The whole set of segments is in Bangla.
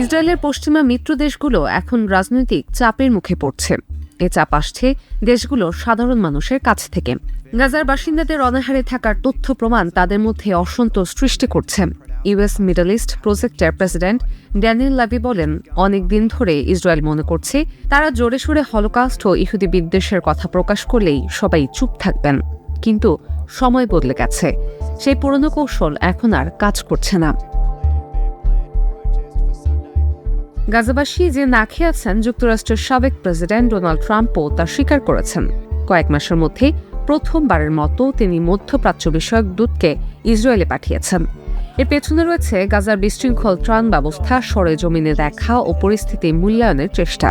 ইসরায়েলের পশ্চিমা মিত্র দেশগুলো এখন রাজনৈতিক চাপের মুখে পড়ছে। এ চাপ আসছে দেশগুলোর সাধারণ মানুষের কাছ থেকে। গাজার বাসিন্দাদের অনাহারে থাকার তথ্য প্রমাণ তাদের মধ্যে অসন্তোষ সৃষ্টি করছে। ইউএস মিডল ইস্ট প্রজেক্টের প্রেসিডেন্ট ড্যানিয়েল লাভি বলেন, অনেক দিন ধরে ইসরায়েল মনে করছে তারা জোরে সোরে হলোকাস্ট ও ইহুদি বিদ্বেষের কথা প্রকাশ করলেই সবাই চুপ থাকবেন। কিন্তু সময় বদলে গেছে। সেই পুরনো কৌশল এখন আর কাজ করছে না। গাজাবাসী যে না খেয়ে আছেন যুক্তরাষ্ট্রের সাবেক প্রেসিডেন্ট ডোনাল্ড ট্রাম্পও তা স্বীকার করেছেন। কয়েক মাসের মধ্যে প্রথমবারের মতো তিনি মধ্যপ্রাচ্য বিষয়ক দূতকে ইসরায়েলে পাঠিয়েছেন। এর পেছনে রয়েছে গাজার বিশৃঙ্খল ত্রাণ ব্যবস্থা সরেজমিনে দেখা ও পরিস্থিতি মূল্যায়নের চেষ্টা।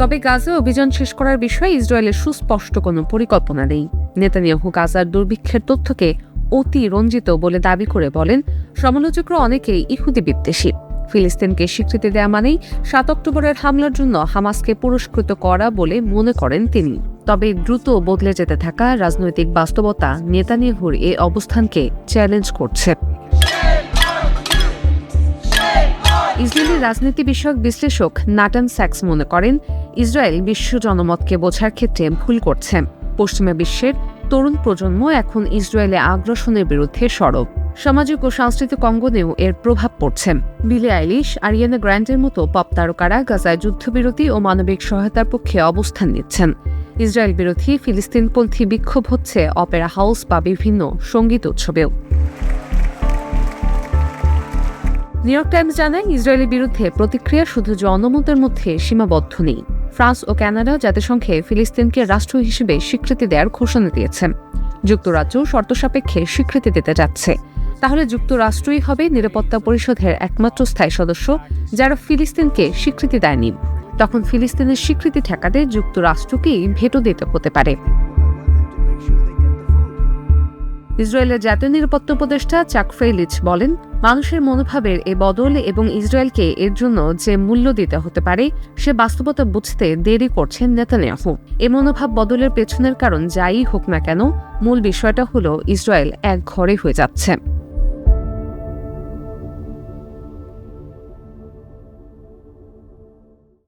তবে গাজা অভিযান শেষ করার বিষয়ে ইসরায়েলের সুস্পষ্ট কোনো পরিকল্পনা নেই। নেতানিয়াহু গাজার দুর্ভিক্ষের তথ্যকে অতি রঞ্জিত বলে দাবি করে বলেন, সমালোচকরা অনেকেই ইহুদি বিদ্বেষী। ফিলিস্তিনকে স্বীকৃতি দেয়া মানেই সাত অক্টোবরের হামলার জন্য হামাসকে পুরস্কৃত করা বলে মনে করেন তিনি। তবে দ্রুত বদলে যেতে থাকা রাজনৈতিক বাস্তবতা নেতানিয়াহুর এ অবস্থানকে চ্যালেঞ্জ করছে। ইসরায়েলি রাজনীতি বিষয়ক বিশ্লেষক নাটান স্যাক্স মনে করেন, ইসরায়েল বিশ্ব জনমতকে বোঝার ক্ষেত্রে ভুল করছে। পশ্চিমা বিশ্বের তরুণ প্রজন্ম এখন ইসরায়েলে আগ্রাসনের বিরুদ্ধে সরব। সামাজিক ও সাংস্কৃতিক অঙ্গনেও এর প্রভাব পড়ছে। বিলি আইলিশ, আরিয়ানা গ্র্যান্ডের মতো পপ তারকারা গাজায় যুদ্ধবিরতি ও মানবিক সহায়তার পক্ষে অবস্থান নিচ্ছেন। ইসরায়েল বিরোধী ফিলিস্তিনপন্থী বিক্ষোভ হচ্ছে অপেরা হাউস বা বিভিন্ন সংগীত উৎসবেও। নিউ ইয়র্ক টাইমস জানায়, ইসরায়েলের বিরুদ্ধে প্রতিক্রিয়া শুধু জনমতের মধ্যে সীমাবদ্ধ নেই। ফ্রান্স ও কানাডা জাতিসংঘে ফিলিস্তিনকে রাষ্ট্র হিসেবে স্বীকৃতি দেওয়ার ঘোষণা দিয়েছে। যুক্তরাজ্য শর্ত সাপেক্ষে স্বীকৃতি দিতে যাচ্ছে। তাহলে যুক্তরাষ্ট্রই হবে নিরাপত্তা পরিষদের একমাত্র স্থায়ী সদস্য, যারা ফিলিস্তিনকে স্বীকৃতি দেয়নি। তখন ফিলিস্তিনের স্বীকৃতি ঠেকাতে যুক্তরাষ্ট্রকেই ভেটো দিতে হতে পারে। ইসরায়েলের জাতীয় নিরাপত্তা উপদেষ্টা চাক ফ্রেলিচ বলেন, মানুষের মনোভাবের এ বদল এবং ইসরায়েলকে এর জন্য যে মূল্য দিতে হতে পারে, সে বাস্তবতা বুঝতে দেরি করছেন নেতানিয়াহু। এ মনোভাব বদলের পেছনের কারণ যাই হোক না কেন, মূল বিষয়টা হলো ইসরায়েল এক ঘরে হয়ে যাচ্ছে।